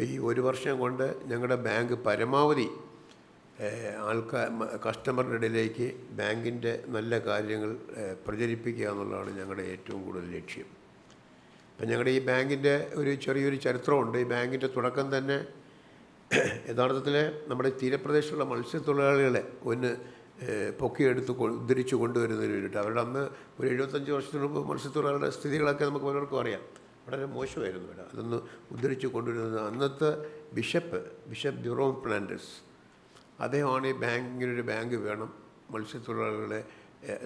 അപ്പോൾ ഈ ഒരു വർഷം കൊണ്ട് ഞങ്ങളുടെ ബാങ്ക് പരമാവധി ആൾക്കാർ കസ്റ്റമറുടെ ഇടയിലേക്ക് ബാങ്കിന്റെ നല്ല കാര്യങ്ങൾ പ്രചരിപ്പിക്കുക എന്നുള്ളതാണ് ഞങ്ങളുടെ ഏറ്റവും കൂടുതൽ ലക്ഷ്യം. അപ്പം ഞങ്ങളുടെ ഈ ബാങ്കിന്റെ ഒരു ചെറിയൊരു ചരിത്രമുണ്ട്. ഈ ബാങ്കിന്റെ തുടക്കം തന്നെ യഥാർത്ഥത്തിൽ നമ്മുടെ തീരപ്രദേശത്തുള്ള മത്സ്യത്തൊഴിലാളികളെ ഒന്ന് പൊക്കിയെടുത്ത് ഉദ്ധരിച്ച് കൊണ്ടുവരുന്നതിന് വേണ്ടിയിട്ട്. അവരുടെ അന്ന് ഒരു എഴുപത്തഞ്ച് വർഷത്തിന് മുമ്പ് മത്സ്യത്തൊഴിലാളികളുടെ സ്ഥിതികളൊക്കെ നമുക്ക് പലർക്കും അറിയാം. വളരെ മോശമായിരുന്നു ഇവിടെ. അതൊന്ന് ഉദ്ധരിച്ച് കൊണ്ടുവരുന്നത് അന്നത്തെ ബിഷപ്പ് ബിഷപ്പ് ജെറോം ഫ്ലാൻഡസ് അദ്ദേഹമാണ് ഈ ബാങ്കിനൊരു ബാങ്ക് വേണം മത്സ്യത്തൊഴിലാളികളെ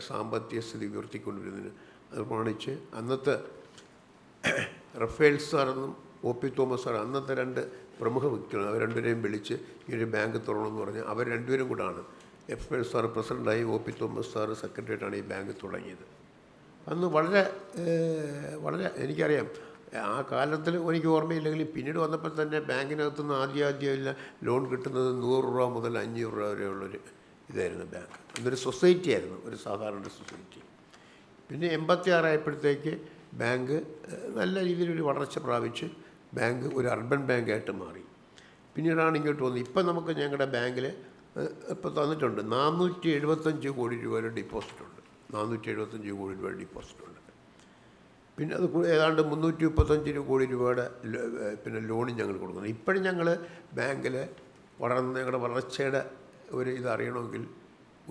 സാമ്പത്തിക സ്ഥിതി ഉയർത്തിക്കൊണ്ടിരുന്നതിന് അത് പ്രമാണിച്ച് അന്നത്തെ റഫേൽ സാറെന്നും ഒ പി തോമസ് സാർ അന്നത്തെ രണ്ട് പ്രമുഖ വ്യക്തികളാണ്. അവർ രണ്ടുപേരെയും വിളിച്ച് ഈ ഒരു ബാങ്ക് തുറണമെന്ന് പറഞ്ഞ് അവർ രണ്ടുപേരും കൂടാണ്. എഫ് എൽ സാർ പ്രസിഡന്റായി ഒ പി തോമസ് സാർ സെക്രട്ടറിയായിട്ടാണ് ഈ ബാങ്ക് തുടങ്ങിയത്. അന്ന് വളരെ വളരെ എനിക്കറിയാം ആ കാലത്തിൽ എനിക്ക് ഓർമ്മയില്ലെങ്കിലും പിന്നീട് വന്നപ്പോൾ തന്നെ ബാങ്കിനകത്ത് നിന്ന് ആദ്യം ആദ്യമില്ല ലോൺ കിട്ടുന്നത് നൂറ് രൂപ മുതൽ അഞ്ഞൂറ് രൂപ വരെയുള്ളൊരു ഇതായിരുന്നു ബാങ്ക്. അന്നൊരു സൊസൈറ്റി ആയിരുന്നു ഒരു സാധാരണ സൊസൈറ്റി പിന്നെ എൺപത്തി ആറായപ്പോഴത്തേക്ക് ബാങ്ക് നല്ല രീതിയിൽ ഒരു വളർച്ച പ്രാപിച്ച് ബാങ്ക് ഒരു അർബൻ ബാങ്കായിട്ട് മാറി. പിന്നീടാണ് ഇങ്ങോട്ട് വന്നത്. ഇപ്പം നമുക്ക് ഞങ്ങളുടെ ബാങ്കിൽ ഇപ്പോൾ തന്നിട്ടുണ്ട് നാനൂറ്റി എഴുപത്തഞ്ച് കോടി രൂപയുടെ ഡിപ്പോസിറ്റ് ഉണ്ട്. നാനൂറ്റി എഴുപത്തഞ്ച് കോടി രൂപയുടെ ഡിപ്പോസിറ്റ് ഉണ്ട്. പിന്നെ അത് ഏതാണ്ട് മുന്നൂറ്റി മുപ്പത്തഞ്ച് കോടി രൂപയുടെ പിന്നെ ലോണും ഞങ്ങൾ കൊടുക്കുന്നു. ഇപ്പോഴും ഞങ്ങൾ ബാങ്കിൽ വളർന്ന ഞങ്ങളുടെ വളർച്ചയുടെ ഒരു ഇതറിയണമെങ്കിൽ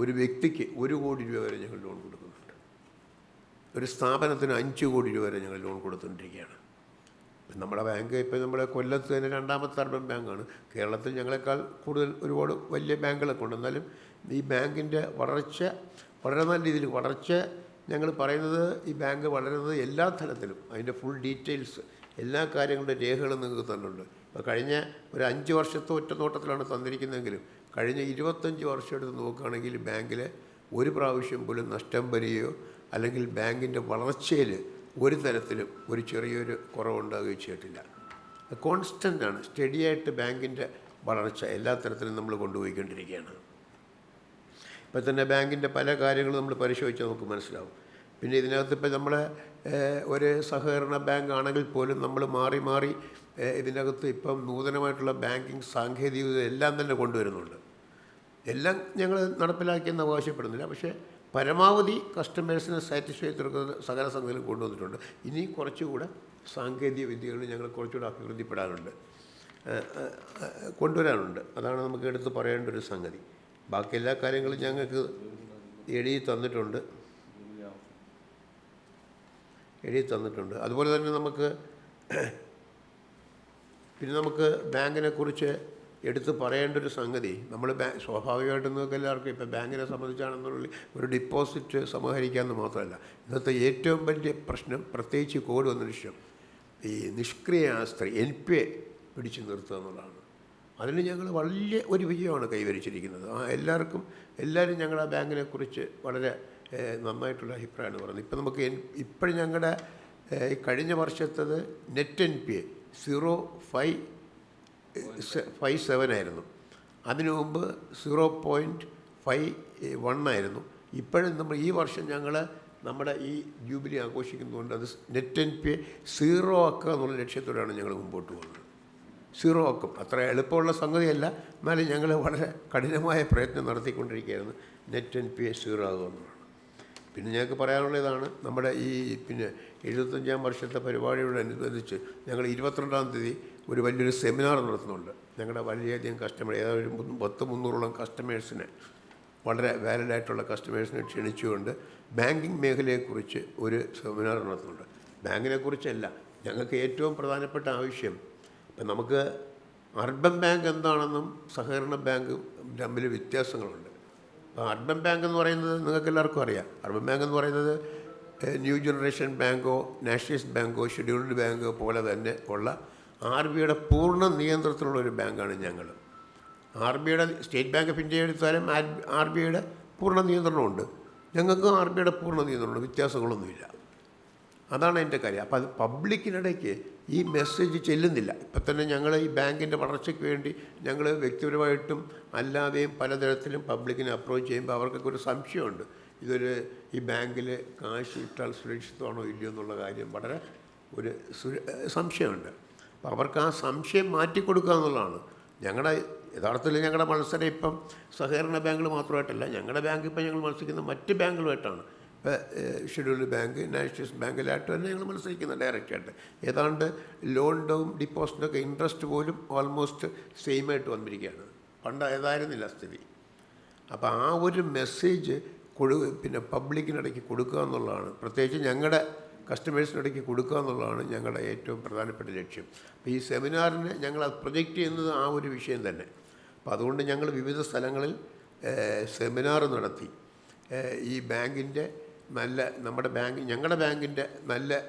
ഒരു വ്യക്തിക്ക് ഒരു കോടി രൂപ വരെ ഞങ്ങൾ ലോൺ കൊടുക്കുന്നുണ്ട്. ഒരു സ്ഥാപനത്തിന് അഞ്ച് കോടി രൂപ വരെ ഞങ്ങൾ ലോൺ കൊടുത്തുകൊണ്ടിരിക്കുകയാണ്. നമ്മുടെ ബാങ്ക് ഇപ്പം നമ്മുടെ കൊല്ലത്ത് തന്നെ രണ്ടാമത്തെ അർബൻ ബാങ്കാണ്. കേരളത്തിൽ ഞങ്ങളെക്കാൾ കൂടുതൽ ഒരുപാട് വലിയ ബാങ്കുകളൊക്കെ ഉണ്ട്. എന്നാലും ഈ ബാങ്കിന്റെ വളർച്ച വളരെ നല്ല രീതിയിൽ വളർച്ച ഞങ്ങൾ പറയുന്നത് ഈ ബാങ്ക് വളരുന്നത് എല്ലാ തലത്തിലും അതിന്റെ ഫുൾ ഡീറ്റെയിൽസ് എല്ലാ കാര്യങ്ങളുടെ രേഖകളും നിങ്ങൾക്ക് തന്നിട്ടുണ്ട്. ഇപ്പോൾ കഴിഞ്ഞ ഒരു അഞ്ച് വർഷത്തെ ഒറ്റ നോട്ടത്തിലാണ് തന്നിരിക്കുന്നതെങ്കിലും കഴിഞ്ഞ ഇരുപത്തഞ്ച് വർഷം എടുത്ത് നോക്കുകയാണെങ്കിൽ ബാങ്കിൽ ഒരു പ്രാവശ്യം പോലും നഷ്ടം വരികയോ അല്ലെങ്കിൽ ബാങ്കിന്റെ വളർച്ചയിൽ ഒരു തരത്തിലും ഒരു ചെറിയൊരു കുറവുണ്ടാകുകയോ ചെയ്തിട്ടില്ല. കോൺസ്റ്റന്റ് ആണ്. സ്റ്റഡിയായിട്ട് ബാങ്കിന്റെ വളർച്ച എല്ലാ തരത്തിലും നമ്മൾ കൊണ്ടുപോയിക്കൊണ്ടിരിക്കുകയാണ്. ഇപ്പം തന്നെ ബാങ്കിന്റെ പല കാര്യങ്ങളും നമ്മൾ പരിശോധിച്ചാൽ നമുക്ക് മനസ്സിലാവും. പിന്നെ ഇതിനകത്ത് ഇപ്പം നമ്മൾ ഒരു സഹകരണ ബാങ്ക് ആണെങ്കിൽ പോലും നമ്മൾ മാറി മാറി ഇതിനകത്ത് ഇപ്പം നൂതനമായിട്ടുള്ള ബാങ്കിങ് സാങ്കേതികത എല്ലാം തന്നെ കൊണ്ടുവരുന്നുണ്ട്. എല്ലാം ഞങ്ങൾ നടപ്പിലാക്കിയെന്ന് അവകാശപ്പെടുന്നില്ല പക്ഷേ പരമാവധി കസ്റ്റമേഴ്സിനെ സാറ്റിസ്ഫൈ തീർക്കുന്ന സഹകരണ സംഘങ്ങളും കൊണ്ടുവന്നിട്ടുണ്ട്. ഇനി കുറച്ചുകൂടെ സാങ്കേതിക വിദ്യകൾ ഞങ്ങൾ കുറച്ചുകൂടെ അഭിവൃദ്ധിപ്പെടാനുണ്ട്. കൊണ്ടുവരാനുണ്ട്. അതാണ് നമുക്ക് എടുത്ത് പറയേണ്ട ഒരു സംഗതി. ബാക്കി എല്ലാ കാര്യങ്ങളും ഞങ്ങൾക്ക് എഴുതി തന്നിട്ടുണ്ട്. എഴുതി തന്നിട്ടുണ്ട്. അതുപോലെ തന്നെ നമുക്ക് പിന്നെ നമുക്ക് ബാങ്കിനെ കുറിച്ച് എടുത്ത് പറയേണ്ട ഒരു സംഗതി നമ്മൾ ബാങ്ക് സ്വാഭാവികമായിട്ടും നിങ്ങൾക്ക് എല്ലാവർക്കും ഇപ്പോൾ ബാങ്കിനെ സംബന്ധിച്ചാണെന്നുള്ള ഒരു ഡിപ്പോസിറ്റ് സമാഹരിക്കാമെന്ന് മാത്രമല്ല ഇന്നത്തെ ഏറ്റവും വലിയ പ്രശ്നം പ്രത്യേകിച്ച് കോഡ് വന്ന വിഷയം ഈ നിഷ്ക്രിയ ആസ്തി എൻ പി എ പിടിച്ചു നിർത്തുക എന്നുള്ളതാണ്. അതിന് ഞങ്ങൾ വലിയ ഒരു വിജയമാണ് കൈവരിച്ചിരിക്കുന്നത്. ആ എല്ലാവർക്കും എല്ലാവരും ഞങ്ങളുടെ ബാങ്കിനെ കുറിച്ച് വളരെ നന്നായിട്ടുള്ള അഭിപ്രായമാണ് പറയുന്നത്. ഇപ്പം നമുക്ക് ഇപ്പോഴും ഞങ്ങളുടെ കഴിഞ്ഞ വർഷത്തത് net N P A zero five five seven ആയിരുന്നു. അതിനു മുമ്പ് സീറോ പോയിന്റ് ഫൈവ് വൺ ആയിരുന്നു. ഇപ്പോഴും നമ്മൾ ഈ വർഷം ഞങ്ങൾ നമ്മുടെ ഈ ജൂബിലി ആഘോഷിക്കുന്നതുകൊണ്ട് അത് net N P A zero ആക്കുക എന്നുള്ള ലക്ഷ്യത്തോടെയാണ് ഞങ്ങൾ മുമ്പോട്ട് പോകുന്നത്. സീറോ ആക്കും അത്ര എളുപ്പമുള്ള സംഗതിയല്ല. എന്നാലും ഞങ്ങൾ വളരെ കഠിനമായ പ്രയത്നം നടത്തിക്കൊണ്ടിരിക്കുകയായിരുന്നു. നെറ്റ് എൻ പി സീറോ ആകുക എന്നുള്ളതാണ് പിന്നെ ഞങ്ങൾക്ക് പറയാനുള്ള ഇതാണ്. നമ്മുടെ ഈ പിന്നെ എഴുപത്തഞ്ചാം വർഷത്തെ പരിപാടിയോടനുബന്ധിച്ച് ഞങ്ങൾ ഇരുപത്തിരണ്ടാം തീയതി ഒരു വലിയൊരു സെമിനാർ നടത്തുന്നുണ്ട്. ഞങ്ങളുടെ വളരെയധികം കസ്റ്റമർ ഏതായാലും പത്ത് മുന്നൂറോളം കസ്റ്റമേഴ്സിനെ വളരെ വാലിഡായിട്ടുള്ള കസ്റ്റമേഴ്സിനെ ക്ഷണിച്ചുകൊണ്ട് ബാങ്കിങ് മേഖലയെക്കുറിച്ച് ഒരു സെമിനാർ നടത്തുന്നുണ്ട്. ബാങ്കിനെക്കുറിച്ചല്ല ഞങ്ങൾക്ക് ഏറ്റവും പ്രധാനപ്പെട്ട ആവശ്യം ഇപ്പം നമുക്ക് അർബൻ ബാങ്ക് എന്താണെന്നും സഹകരണ ബാങ്ക് തമ്മിൽ വ്യത്യാസങ്ങളുണ്ട്. അപ്പോൾ അർബൻ ബാങ്ക് എന്ന് പറയുന്നത് നിങ്ങൾക്ക് എല്ലാവർക്കും അറിയാം. അർബൻ ബാങ്ക് എന്ന് പറയുന്നത് ന്യൂ ജനറേഷൻ ബാങ്കോ നാഷണലിസ്റ്റ് ബാങ്കോ ഷെഡ്യൂൾഡ് ബാങ്കോ പോലെ തന്നെ ഉള്ള ആർ ബിയുടെ പൂർണ നിയന്ത്രണത്തിലുള്ള ഒരു ബാങ്കാണ് ഞങ്ങൾ. ആർ ബിയുടെ സ്റ്റേറ്റ് ബാങ്ക് ഓഫ് ഇന്ത്യ എടുത്താലും ആർ ബിയുടെ പൂർണ നിയന്ത്രണമുണ്ട്. ഞങ്ങൾക്കും ആർ ബിയുടെ പൂർണ നിയന്ത്രണമുണ്ട്. വ്യത്യാസങ്ങളൊന്നുമില്ല. അതാണ് എന്റെ കാര്യം. അപ്പോൾ അത് പബ്ലിക്കിനിടയ്ക്ക് ഈ മെസ്സേജ് ചെല്ലുന്നില്ല. ഇപ്പം തന്നെ ഞങ്ങൾ ഈ ബാങ്കിന്റെ വളർച്ചയ്ക്ക് വേണ്ടി ഞങ്ങൾ വ്യക്തിപരമായിട്ടും അല്ലാതെയും പലതരത്തിലും പബ്ലിക്കിനെ അപ്രോച്ച് ചെയ്യുമ്പോൾ അവർക്കൊക്കെ ഒരു സംശയമുണ്ട്. ഇതൊരു ഈ ബാങ്കിൽ കാശ് ഇട്ടാൽ സുരക്ഷിതമാണോ ഇല്ലയോ എന്നുള്ള കാര്യം വളരെ ഒരു സംശയമുണ്ട്. അപ്പോൾ അവർക്ക് ആ സംശയം മാറ്റിക്കൊടുക്കുക എന്നുള്ളതാണ്. ഞങ്ങളുടെ യഥാർത്ഥത്തിൽ ഞങ്ങളുടെ മത്സരം ഇപ്പം സഹകരണ ബാങ്കുകൾ മാത്രമായിട്ടല്ല ഞങ്ങളുടെ ബാങ്ക് ഇപ്പം ഞങ്ങൾ മത്സരിക്കുന്ന മറ്റ് ബാങ്കുകളുമായിട്ടാണ്. ഷെഡ്യൂൾഡ് ബാങ്ക് നാഷണലിസ്റ്റ് ബാങ്കിലായിട്ട് തന്നെ ഞങ്ങൾ മത്സരിക്കുന്നത് ഡയറക്റ്റായിട്ട് ഏതാണ്ട് ലോണിന്റെയും ഡിപ്പോസിറ്റൊക്കെ ഇൻട്രസ്റ്റ് പോലും ഓൾമോസ്റ്റ് സെയിം ആയിട്ട് വന്നിരിക്കുകയാണ്. പണ്ട് ഏതായിരുന്നില്ല സ്ഥിതി. അപ്പോൾ ആ ഒരു മെസ്സേജ് കൊടു പിന്നെ പബ്ലിക്കിനിടയ്ക്ക് കൊടുക്കുക എന്നുള്ളതാണ്. പ്രത്യേകിച്ച് ഞങ്ങളുടെ കസ്റ്റമേഴ്സിനിടയ്ക്ക് കൊടുക്കുക എന്നുള്ളതാണ് ഞങ്ങളുടെ ഏറ്റവും പ്രധാനപ്പെട്ട ലക്ഷ്യം. അപ്പോൾ ഈ സെമിനാറിന് ഞങ്ങൾ അത് പ്രൊജക്റ്റ് ചെയ്യുന്നത് ആ ഒരു വിഷയം തന്നെ. അപ്പോൾ അതുകൊണ്ട് ഞങ്ങൾ വിവിധ സ്ഥലങ്ങളിൽ സെമിനാർ നടത്തി. ഈ ബാങ്കിന്റെ നല്ല നമ്മുടെ ബാങ്ക് ഞങ്ങളുടെ ബാങ്കിന്റെ നല്ല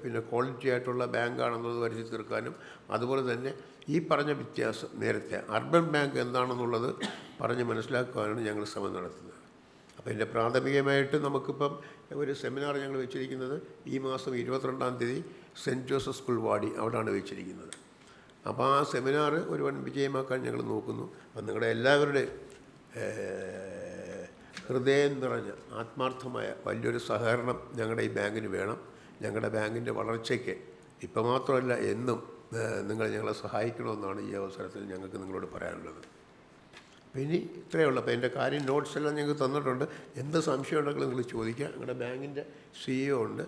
പിന്നെ ക്വാളിറ്റി ആയിട്ടുള്ള ബാങ്കാണെന്നത് വരുത്തി തീർക്കാനും അതുപോലെ തന്നെ ഈ പറഞ്ഞ വ്യത്യാസം നേരത്തെ അർബൻ ബാങ്ക് എന്താണെന്നുള്ളത് പറഞ്ഞ് മനസ്സിലാക്കുവാനാണ് ഞങ്ങൾ ശ്രമം നടത്തുന്നത്. അപ്പോൾ ഇതിന്റെ പ്രാഥമികമായിട്ട് നമുക്കിപ്പം ഒരു സെമിനാർ ഞങ്ങൾ വെച്ചിരിക്കുന്നത് ഈ മാസം ഇരുപത്തിരണ്ടാം തീയതി സെന്റ് ജോസഫ് സ്കൂൾ വാടി അവിടെയാണ് വെച്ചിരിക്കുന്നത്. അപ്പോൾ ആ സെമിനാർ ഒരു വൻ വിജയമാക്കാൻ ഞങ്ങൾ നോക്കുന്നു. അപ്പം നിങ്ങളുടെ എല്ലാവരുടെയും ഹൃദയം നിറഞ്ഞ ആത്മാർത്ഥമായ വലിയൊരു സഹകരണം ഞങ്ങളുടെ ഈ ബാങ്കിന് വേണം. ഞങ്ങളുടെ ബാങ്കിന്റെ വളർച്ചയ്ക്ക് ഇപ്പം മാത്രമല്ല എന്നും നിങ്ങൾ ഞങ്ങളെ സഹായിക്കണമെന്നാണ് ഈ അവസരത്തിൽ ഞങ്ങൾക്ക് നിങ്ങളോട് പറയാനുള്ളത്. പിന്നെ ഇനി ഇത്രയേ ഉള്ളൂ. അപ്പോൾ എന്റെ കാര്യം നോട്ട്സ് എല്ലാം ഞങ്ങൾക്ക് തന്നിട്ടുണ്ട്. എന്ത് സംശയം ഉണ്ടെങ്കിലും നിങ്ങൾ ചോദിക്കുക. ഞങ്ങളുടെ ബാങ്കിന്റെ സിഇഒ ഉണ്ട്.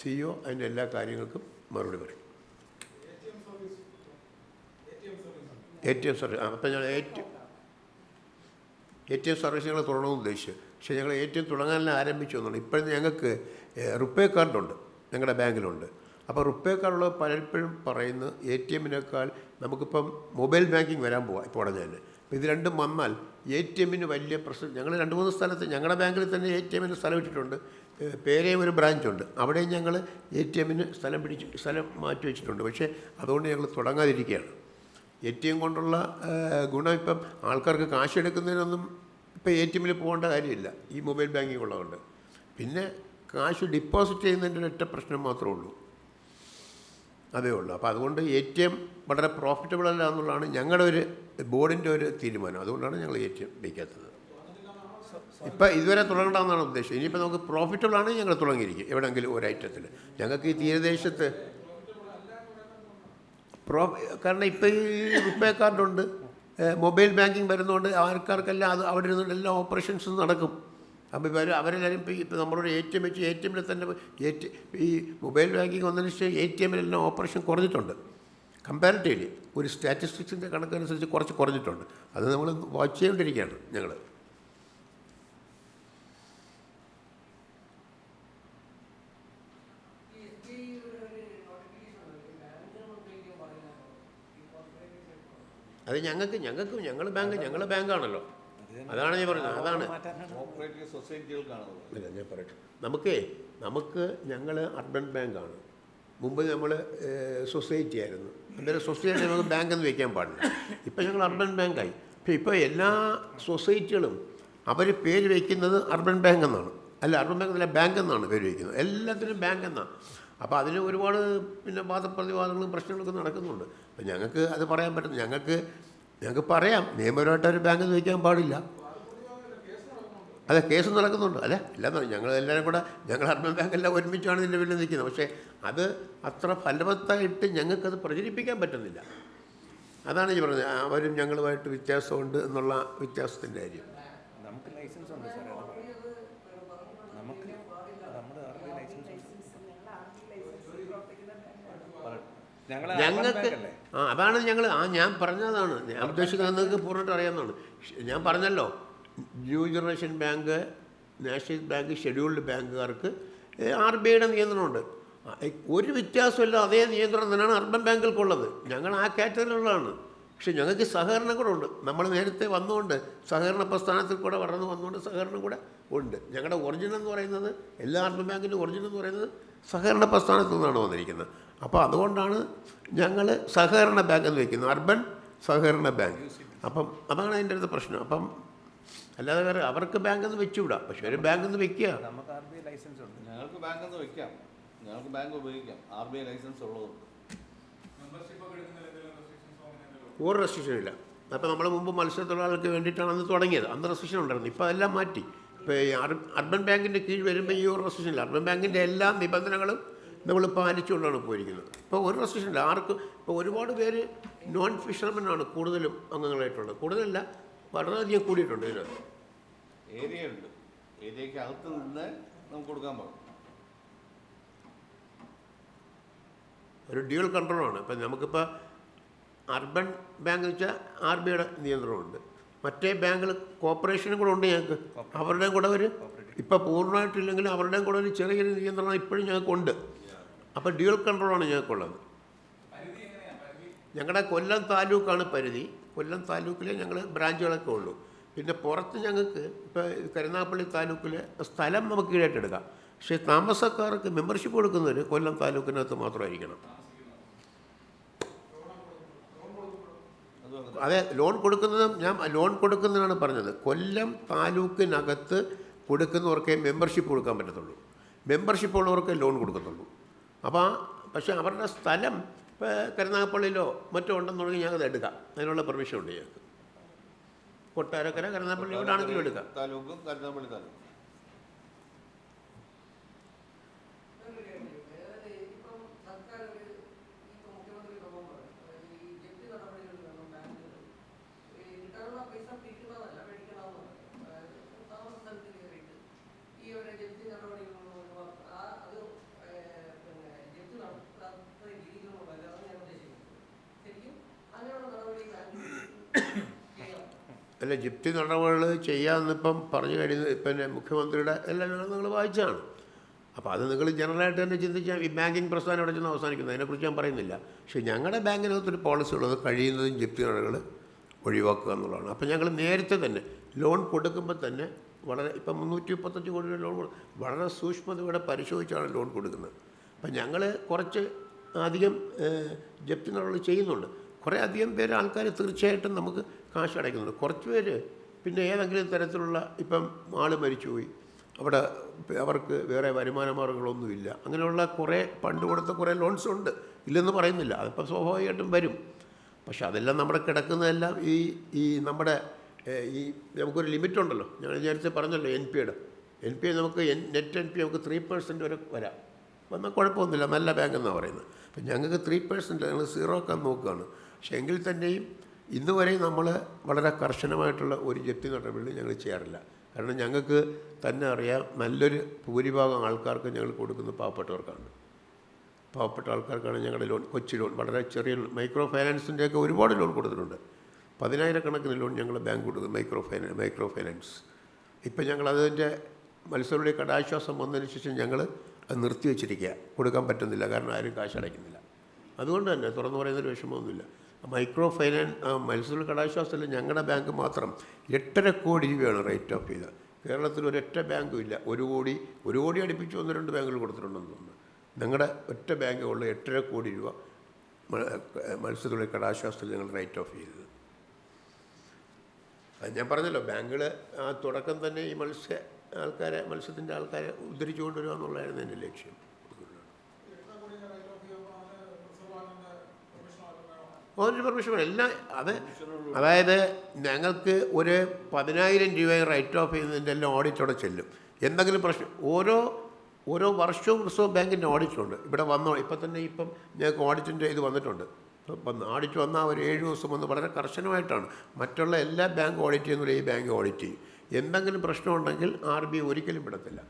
സിഇഒ അതിന്റെ എല്ലാ കാര്യങ്ങൾക്കും മറുപടി പറയും. എ ടി എം സർവീസ് അപ്പം ഞാൻ A T A T M service ഞങ്ങൾ തുടങ്ങണമെന്ന് ഉദ്ദേശിച്ചു. പക്ഷേ ഞങ്ങൾ എ ടി എം തുടങ്ങാനെല്ലാം ആരംഭിച്ചു എന്നുള്ളത് ഇപ്പോഴും ഞങ്ങൾക്ക് റുപ്പേ കാർഡുണ്ട് ഞങ്ങളുടെ ബാങ്കിലുണ്ട്. അപ്പോൾ റുപ്പേ കാർഡുള്ള പലപ്പോഴും പറയുന്ന എ ടി എമ്മിനേക്കാൾ നമുക്കിപ്പം മൊബൈൽ ബാങ്കിങ് വരാൻ പോവാം ഇപ്പോൾ ഉടനെ തന്നെ. ഇത് രണ്ടും വന്നാൽ എ ടി എമ്മിന് വലിയ പ്രശ്നം ഞങ്ങൾ രണ്ട് മൂന്ന് സ്ഥലത്ത് ഞങ്ങളുടെ ബാങ്കിൽ തന്നെ എ ടി എമ്മിന് സ്ഥലം ഇട്ടിട്ടുണ്ട് പേരേ ഒരു ബ്രാഞ്ചുണ്ട്. അവിടെയും ഞങ്ങൾ എ ടി എമ്മിന് സ്ഥലം പിടിച്ച് സ്ഥലം മാറ്റി വെച്ചിട്ടുണ്ട്. പക്ഷേ അതുകൊണ്ട് ഞങ്ങൾ തുടങ്ങാതിരിക്കുകയാണ്. എ ടി എം കൊണ്ടുള്ള ഗുണം ഇപ്പം ആൾക്കാർക്ക് കാശ് എടുക്കുന്നതിനൊന്നും ഇപ്പം എ ടി എമ്മിൽ പോകേണ്ട കാര്യമില്ല. ഈ മൊബൈൽ ബാങ്കിങ് ഉള്ളതുകൊണ്ട്. പിന്നെ കാശ് ഡിപ്പോസിറ്റ് ചെയ്യുന്നതിന്റെ ഒറ്റ പ്രശ്നം മാത്രമേ ഉള്ളൂ. അതേ ഉള്ളൂ. അപ്പോൾ അതുകൊണ്ട് എ ടി എം വളരെ പ്രോഫിറ്റബിൾ അല്ല എന്നുള്ളതാണ് ഞങ്ങളുടെ ഒരു ബോർഡിന്റെ ഒരു തീരുമാനം. അതുകൊണ്ടാണ് ഞങ്ങൾ എ ടി എം വയ്ക്കാത്തത് ഇപ്പം ഇതുവരെ തുടങ്ങണമെന്നാണ് ഉദ്ദേശം. ഇനിയിപ്പോൾ നമുക്ക് പ്രോഫിറ്റബിൾ ആണ് ഞങ്ങൾ തുടങ്ങിയിരിക്കും എവിടെയെങ്കിലും ഒരു ഐറ്റത്തിൽ ഞങ്ങൾക്ക് ഈ തീരദേശത്ത് പ്രോ കാരണം ഇപ്പോൾ ഈ റുപ്പേ കാർഡുണ്ട്. മൊബൈൽ ബാങ്കിങ് വരുന്നതുകൊണ്ട് ആൾക്കാർക്കെല്ലാം അത് അവിടെ ഇരുന്നുകൊണ്ട് എല്ലാ ഓപ്പറേഷൻസും നടക്കും. അപ്പോൾ ഇവർ അവരെല്ലാവരും ഇപ്പോൾ ഇപ്പോൾ നമ്മളൊരു എ ടി എം വെച്ച് എ ടി എമ്മിൽ തന്നെ എ ടി ഈ മൊബൈൽ ബാങ്കിങ് വന്നതിന് ശേഷം എ ടി എമ്മിലെല്ലാം ഓപ്പറേഷൻ കുറഞ്ഞിട്ടുണ്ട്. കമ്പാരിറ്റീവ്ലി ഒരു സ്റ്റാറ്റിസ്റ്റിക്സിന്റെ കണക്കനുസരിച്ച് കുറച്ച് കുറഞ്ഞിട്ടുണ്ട്. അത് നമ്മൾ വാച്ച് ചെയ്തുകൊണ്ടിരിക്കുകയാണ് ഞങ്ങൾ അത് ഞങ്ങൾക്ക് ഞങ്ങൾക്ക് ഞങ്ങൾ ബാങ്ക് ഞങ്ങൾ ബാങ്കാണല്ലോ അതാണ് ഞാൻ പറഞ്ഞത്. അതാണ്. ഇല്ല ഞാൻ പറയട്ടെ. നമുക്കേ നമുക്ക് ഞങ്ങൾ അർബൻ ബാങ്കാണ് മുമ്പ് നമ്മൾ സൊസൈറ്റി ആയിരുന്നു. അന്നേരം സൊസൈറ്റി നമുക്ക് ബാങ്ക് എന്ന് വയ്ക്കാൻ പാടില്ല. ഇപ്പം ഞങ്ങൾ അർബൻ ബാങ്കായി പക്ഷേ ഇപ്പോൾ എല്ലാ സൊസൈറ്റികളും അവർ പേര് വയ്ക്കുന്നത് അർബൻ ബാങ്ക് എന്നാണ്. അല്ല അർബൻ ബാങ്ക് എന്നല്ല ബാങ്ക് എന്നാണ് പേര് വയ്ക്കുന്നത് എല്ലാത്തിനും ബാങ്ക് എന്നാണ് അപ്പോൾ അതിന് ഒരുപാട് പിന്നെ വാദപ്രതിവാദങ്ങളും പ്രശ്നങ്ങളൊക്കെ നടക്കുന്നുണ്ട്. അപ്പം ഞങ്ങൾക്ക് അത് പറയാൻ പറ്റും. ഞങ്ങൾക്ക് ഞങ്ങൾക്ക് പറയാം. നിയമപരമായിട്ട് ഒരു ബാങ്ക് ചോദിക്കാൻ പാടില്ല. അതെ കേസ് നടക്കുന്നുണ്ട്. അല്ലേ എല്ലാം ഞങ്ങൾ എല്ലാവരും കൂടെ ഞങ്ങൾ അർബൻ ബാങ്ക് എല്ലാം ഒരുമിച്ചാണ് ഇതിന്റെ പിന്നിൽ നിൽക്കുന്നത്. പക്ഷേ അത് അത്ര ഫലവത്തായിട്ട് ഞങ്ങൾക്കത് പ്രചരിപ്പിക്കാൻ പറ്റുന്നില്ല. അതാണ് ഈ പറഞ്ഞത്. അവരും ഞങ്ങളുമായിട്ട് വ്യത്യാസമുണ്ട് എന്നുള്ള വ്യത്യാസത്തിന്റെ കാര്യം നമുക്ക് ലൈസൻസ് ഉണ്ട് സാറേ അത് നമുക്ക് നമ്മുടെ ആരുടെ ലൈസൻസ് ഞങ്ങൾ ഞങ്ങൾക്ക് ആ അതാണ് ഞങ്ങൾ ആ ഞാൻ പറഞ്ഞതാണ്. ഞാൻ ഉദ്ദേശിക്കുന്നത് നിങ്ങൾക്ക് പൂർണമായിട്ട് അറിയാവുന്നതാണ്. ഞാൻ പറഞ്ഞല്ലോ. New generation bank national bank scheduled ബാങ്കുകാർക്ക് R B ഐയുടെ നിയന്ത്രണമുണ്ട്. ഒരു വ്യത്യാസമില്ല അതേ നിയന്ത്രണം തന്നെയാണ് അർബൻ ബാങ്കുകൾക്കുള്ളത് ഞങ്ങൾ ആ കാറ്റഗറിയിലുള്ളതാണ്. പക്ഷേ ഞങ്ങൾക്ക് സഹകരണം കൂടെ ഉണ്ട്. നമ്മൾ നേരത്തെ വന്നുകൊണ്ട് സഹകരണ പ്രസ്ഥാനത്തിൽ കൂടെ വളർന്ന് വന്നുകൊണ്ട് സഹകരണം കൂടെ ഉണ്ട്. ഞങ്ങളുടെ ഒറിജിനൽ എന്ന് പറയുന്നത് എല്ലാ അർബൻ ബാങ്കിന്റെ ഒറിജിനൽ എന്ന് പറയുന്നത് സഹകരണ പ്രസ്ഥാനത്തു നിന്നാണ് വന്നിരിക്കുന്നത്. അപ്പോൾ അതുകൊണ്ടാണ് ഞങ്ങൾ സഹകരണ ബാങ്ക് എന്ന് വയ്ക്കുന്നത് അർബൻ സഹകരണ ബാങ്ക്. അപ്പം അതാണ് അതിന്റെ അടുത്ത പ്രശ്നം. അപ്പം അല്ലാതെ വേറെ അവർക്ക് ബാങ്ക് എന്ന് വെച്ചുവിടാം. പക്ഷെ ഒരു ബാങ്ക് എന്ന് വെക്കുക. നമുക്ക് ആർ ബി ഐ ലൈസൻസ് ഉണ്ട്. ഞങ്ങൾക്ക് ബാങ്ക് എന്ന് വെക്കാം. ഞങ്ങൾക്ക് ബാങ്ക് ഉപയോഗിക്കാം. ആർ ബി ഐ ലൈസൻസ് ഉള്ളതുകൊണ്ട് ഒരു റെസ്ട്രിക്ഷൻ ഇല്ല. അപ്പോൾ നമ്മൾ മുമ്പ് മത്സ്യത്തൊഴിലാളികൾക്ക് വേണ്ടിയിട്ടാണ് അന്ന് തുടങ്ങിയത്. അന്ന് റെസ്ട്രിക്ഷൻ ഉണ്ടായിരുന്നു. ഇപ്പോൾ അതെല്ലാം മാറ്റി. ഇപ്പോൾ അർബൻ ബാങ്കിന്റെ കീഴിൽ വരുമ്പോൾ ഈ ഒരു റെസ്ട്രിക്ഷൻ ഇല്ല. അർബൻ ബാങ്കിന്റെ എല്ലാ നിബന്ധനകളും നമ്മൾ പാലിച്ചുകൊണ്ടാണ് പോയിരിക്കുന്നത്. ഇപ്പോൾ ഒരു റെസ്ട്രിക്ഷനില്ല ആർക്കും ഇപ്പോൾ ഒരുപാട് പേര് നോൺ ഫിഷർമെനാണ് കൂടുതലും അംഗങ്ങളായിട്ടുള്ളത്. കൂടുതലല്ല വളരെയധികം കൂടിയിട്ടുണ്ട് ഇതിനകത്ത്. ഏരിയ ഉണ്ട് ഏരിയയ്ക്ക് അകത്ത് നിന്ന് നമുക്ക് കൊടുക്കാൻ പാടും ഒരു ഡ്യൂൾ കൺട്രോളാണ്. ഇപ്പം നമുക്കിപ്പോൾ അർബൻ ബാങ്ക് എന്ന് വെച്ചാൽ ആർ ബിയുടെ നിയന്ത്രണമുണ്ട്. മറ്റേ ബാങ്കിൽ കോപ്പറേഷനും കൂടെ ഉണ്ട് ഞങ്ങൾക്ക്. അവരുടെയും കൂടെ ഒരു ഇപ്പം പൂർണമായിട്ടില്ലെങ്കിലും അവരുടെയും കൂടെ ഒരു ചെറിയൊരു നിയന്ത്രണം ഇപ്പോഴും ഞങ്ങൾക്കുണ്ട്. അപ്പോൾ ഡ്യൂൽ കൺട്രോളാണ് ഞങ്ങൾക്കുള്ളത് ഞങ്ങളുടെ കൊല്ലം താലൂക്കാണ് പരിധി. കൊല്ലം താലൂക്കിലെ ഞങ്ങൾ ബ്രാഞ്ചുകളൊക്കെ ഉള്ളൂ. പിന്നെ പുറത്ത് ഞങ്ങൾക്ക് ഇപ്പോൾ കരുനാഗപ്പള്ളി താലൂക്കിലെ സ്ഥലം നമുക്ക് കീഴായിട്ടെടുക്കാം പക്ഷേ താമസക്കാർക്ക് മെമ്പർഷിപ്പ് കൊടുക്കുന്നവർ കൊല്ലം താലൂക്കിനകത്ത് മാത്രമായിരിക്കണം. അതെ ലോൺ കൊടുക്കുന്നതും ഞാൻ ലോൺ കൊടുക്കുന്നതാണ് പറഞ്ഞത്. കൊല്ലം താലൂക്കിനകത്ത് കൊടുക്കുന്നവർക്കേ മെമ്പർഷിപ്പ് കൊടുക്കാൻ പറ്റത്തുള്ളൂ. മെമ്പർഷിപ്പ് ഉള്ളവർക്കേ ലോൺ കൊടുക്കത്തുള്ളൂ. അപ്പോൾ ആ പക്ഷേ അവരുടെ സ്ഥലം ഇപ്പോൾ കരുനാഗപ്പള്ളിയിലോ മറ്റോ ഉണ്ടെന്നുണ്ടെങ്കിൽ ഞങ്ങൾക്ക് അത് എടുക്കാം. അതിനുള്ള പെർമിഷൻ ഉണ്ട് ഞങ്ങൾക്ക്. കൊട്ടാരക്കര കരുനാഗപ്പള്ളി ഇവിടെ ആണെങ്കിലും എടുക്കാം. താലൂക്കും കരുനാഗപ്പള്ളി താലൂക്കും ഇപ്പം സർക്കാർ ഒരു ഇപ്പം മുഖ്യമന്ത്രി പ്രഭവം പറയും അതായത് ഈ ജപ്തി നടപടികളിൽ നിന്നും ബാങ്കുകൾ ഈ കിട്ടാനുള്ള പൈസ പിരിക്കുന്നതല്ല മേടിക്കണമെന്ന് പറയും അതായത് താമസ സ്ഥലത്ത് കയറിയിട്ട് ഈ ഒരു ജപ്തി നടപടികളിൽ നിന്നും ഒഴിവാക്കുക ആ അത് ഏഹ്, പിന്നെ ജപ്തി നടത്താത്ത രീതിയിലുള്ളതല്ല അതാണ് ഞാൻ ഉദ്ദേശിക്കുന്നത് ശരിക്കും അങ്ങനെയുള്ള നടപടി ബാങ്കിൽ ചെയ്യണം അല്ല ജിപ്തി നടപടികൾ ചെയ്യാമെന്നിപ്പം പറഞ്ഞു കഴിഞ്ഞത് പിന്നെ മുഖ്യമന്ത്രിയുടെ എല്ലാം നിങ്ങൾ വായിച്ചാണ്. അപ്പോൾ അത് നിങ്ങൾ ജനറലായിട്ട് തന്നെ ചിന്തിച്ചാൽ ഈ ബാങ്കിങ് പ്രസ്ഥാനം ഇവിടെ ചെന്ന് അവസാനിക്കുന്നത് അതിനെക്കുറിച്ച് ഞാൻ പറയുന്നില്ല. പക്ഷേ ഞങ്ങളുടെ ബാങ്കിനകത്തൊരു പോളിസി ഉള്ളത് കഴിയുന്നതും ജിപ്തി നടപടികൾ ഒഴിവാക്കുക എന്നുള്ളതാണ്. അപ്പോൾ ഞങ്ങൾ നേരത്തെ തന്നെ ലോൺ കൊടുക്കുമ്പോൾ തന്നെ വളരെ ഇപ്പം മുന്നൂറ്റി മുപ്പത്തഞ്ച് കോടി രൂപ ലോൺ വളരെ സൂക്ഷ്മതയോടെ പരിശോധിച്ചാണ് ലോൺ കൊടുക്കുന്നത്. അപ്പം ഞങ്ങൾ കുറച്ച് അധികം ജപ്തി നടപടികൾ ചെയ്യുന്നുണ്ട്. കുറേ അധികം പേര് ആൾക്കാർ തീർച്ചയായിട്ടും നമുക്ക് കാശ് അടയ്ക്കുന്നുണ്ട് കുറച്ച് പേര് പിന്നെ ഏതെങ്കിലും തരത്തിലുള്ള ഇപ്പം ആൾ മരിച്ചുപോയി. അവിടെ അവർക്ക് വേറെ വരുമാന മാർഗങ്ങളൊന്നുമില്ല. അങ്ങനെയുള്ള കുറേ പണ്ട് കൊടുത്ത കുറേ ലോൺസ് ഉണ്ട്. ഇല്ലെന്ന് പറയുന്നില്ല. അതിപ്പോൾ സ്വാഭാവികമായിട്ടും വരും. പക്ഷെ അതെല്ലാം നമ്മുടെ കിടക്കുന്നതെല്ലാം ഈ ഈ നമ്മുടെ ഈ നമുക്കൊരു ലിമിറ്റ് ഉണ്ടല്ലോ ഞാൻ നേരത്തെ പറഞ്ഞല്ലോ എൻ പിയുടെ എൻ പി നമുക്ക് എൻ നെറ്റ് എൻ പി നമുക്ക് ത്രീ പേഴ്സന്റ് വരെ വരാം. വന്നാൽ കുഴപ്പമൊന്നുമില്ല. നല്ല ബാങ്ക് എന്നാണ് പറയുന്നത്. അപ്പം ഞങ്ങൾക്ക് ത്രീ പെർസെന്റ് ഞങ്ങൾ സീറോ ആക്കാൻ നോക്കുകയാണ്. പക്ഷേ എങ്കിൽ തന്നെയും ഇന്ന് വരെ നമ്മൾ വളരെ കർശനമായിട്ടുള്ള ഒരു ജപ്തി നടപടി ഞങ്ങൾ ചെയ്യാറില്ല. കാരണം ഞങ്ങൾക്ക് തന്നെ അറിയാം നല്ലൊരു ഭൂരിഭാഗം ആൾക്കാർക്ക് ഞങ്ങൾ കൊടുക്കുന്ന പാവപ്പെട്ടവർക്കാണ്. പാവപ്പെട്ട ആൾക്കാർക്കാണ് ഞങ്ങളുടെ ലോൺ കൊച്ചി ലോൺ വളരെ ചെറിയ മൈക്രോ ഫൈനാൻസിന്റെയൊക്കെ ഒരുപാട് ലോൺ കൊടുത്തിട്ടുണ്ട്. പതിനായിരക്കണക്കിന് ലോൺ ഞങ്ങൾ ബാങ്ക് കൊടുക്കും മൈക്രോ ഫൈനാൻസ് മൈക്രോ ഫൈനാൻസ് ഇപ്പം ഞങ്ങൾ അതിന്റെ മത്സരയുടെ കടാശ്വാസം വന്നതിന് ശേഷം ഞങ്ങൾ അത് നിർത്തിവെച്ചിരിക്കുക. കൊടുക്കാൻ പറ്റുന്നില്ല കാരണം ആരും കാശ് അടയ്ക്കുന്നില്ല. അതുകൊണ്ട് തന്നെ തുറന്നു പറയുന്നൊരു വിഷമമൊന്നുമില്ല. മൈക്രോ ഫൈനാൻസ് മത്സ്യ കടാശ്വാസത്തിൽ ഞങ്ങളുടെ ബാങ്ക് മാത്രം. എട്ടര കോടി രൂപയാണ് റേറ്റ് ഓഫ് ചെയ്തത് കേരളത്തിൽ ഒരൊറ്റ ബാങ്കും ഇല്ല. ഒരു കോടി ഒരു കോടി അടുപ്പിച്ച് ഒന്ന് രണ്ട് ബാങ്കുകൾ കൊടുത്തിട്ടുണ്ടെന്ന് തോന്നുന്നു. ഞങ്ങളുടെ ഒറ്റ ബാങ്കേ ഉള്ള എട്ടര കോടി രൂപ മത്സ്യത്തൊഴിൽ കടാശ്വാസത്തിൽ ഞങ്ങൾ റൈറ്റ് ഓഫ് ചെയ്തത്. അത് ഞാൻ പറഞ്ഞല്ലോ ബാങ്കുകൾ ആ തുടക്കം തന്നെ ഈ മത്സ്യ ആൾക്കാരെ മത്സ്യത്തിന്റെ ആൾക്കാരെ ഉദ്ധരിച്ചു കൊണ്ടുവരിക എന്നുള്ളതായിരുന്നു എന്റെ ലക്ഷ്യം. ഒരു പെർമിഷൻ എല്ലാം അത് അതായത് ഞങ്ങൾക്ക് ഒരു പതിനായിരം രൂപ റൈറ്റ് ഓഫ് ചെയ്യുന്നതിന്റെ എല്ലാം ഓഡിറ്റോടെ ചെല്ലും. എന്തെങ്കിലും പ്രശ്നം ഓരോ ഓരോ വർഷവും റിസർവ് ബാങ്കിന്റെ ഓഡിറ്റുണ്ട് ഇവിടെ വന്നോ ഇപ്പം തന്നെ ഇപ്പം ഞങ്ങൾക്ക് ഓഡിറ്റിന്റെ ഇത് വന്നിട്ടുണ്ട്. വന്ന് ഓഡിറ്റ് വന്നാൽ ഒരു ഏഴ് ദിവസം വന്ന് വളരെ കർശനമായിട്ടാണ്. മറ്റുള്ള എല്ലാ ബാങ്ക് ഓഡിറ്റ് ചെയ്യുന്നവരും ഈ ബാങ്ക് ഓഡിറ്റ് ചെയ്യും. എന്തെങ്കിലും പ്രശ്നമുണ്ടെങ്കിൽ ആർ ബി ഒരിക്കലും വിടത്തില്ല.